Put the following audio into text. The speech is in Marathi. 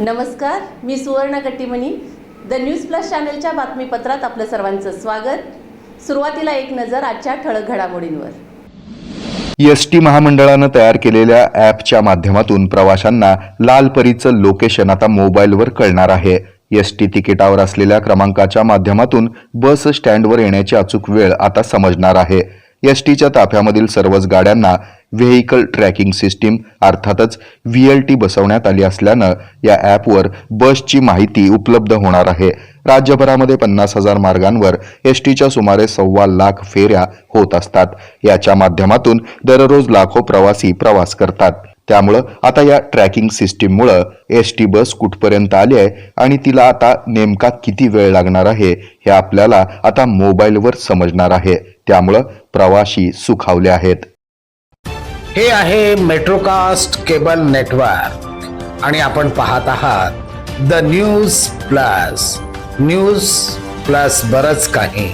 नमस्कार मी Suvarna Kattimani. The news plus चॅनलच्या बातमीपत्रात आपलं सर्वांचं स्वागत. सुरुवातीला एक नजर आजच्या ठळक घडामोडींवर. एस टी महामंडळानं तयार केलेल्या ॲपच्या माध्यमातून प्रवाशांना लाल परीचं लोकेशन आता मोबाईलवर कळणार आहे. एस टी तिकिटावर असलेल्या क्रमांकाच्या माध्यमातून बस स्टँडवर येण्याची अचूक वेळ आता समजणार आहे. एस टीच्या ताफ्यामधील सर्वच गाड्यांना व्हेईकल ट्रॅकिंग सिस्टीम अर्थातच व्ही एल टी बसवण्यात आली असल्यानं या ॲपवर बसची माहिती उपलब्ध होणार आहे. राज्यभरामध्ये पन्नास हजार मार्गांवर एस टीच्या सुमारे सव्वा लाख फेऱ्या होत असतात. याच्या माध्यमातून दररोज लाखो प्रवासी प्रवास करतात. त्यामुळं आता या ट्रॅकिंग सिस्टीममुळं एस टी बस कुठपर्यंत आली आहे आणि तिला आता नेमका किती वेळ लागणार आहे हे आपल्याला आता मोबाईलवर समजणार आहे. त्यामुळं प्रवाशी सुखावले आहेत. हे आहे मेट्रोकास्ट केबल नेटवर्क आणि आपण पाहत आहात the news plus news plus बरंच काही.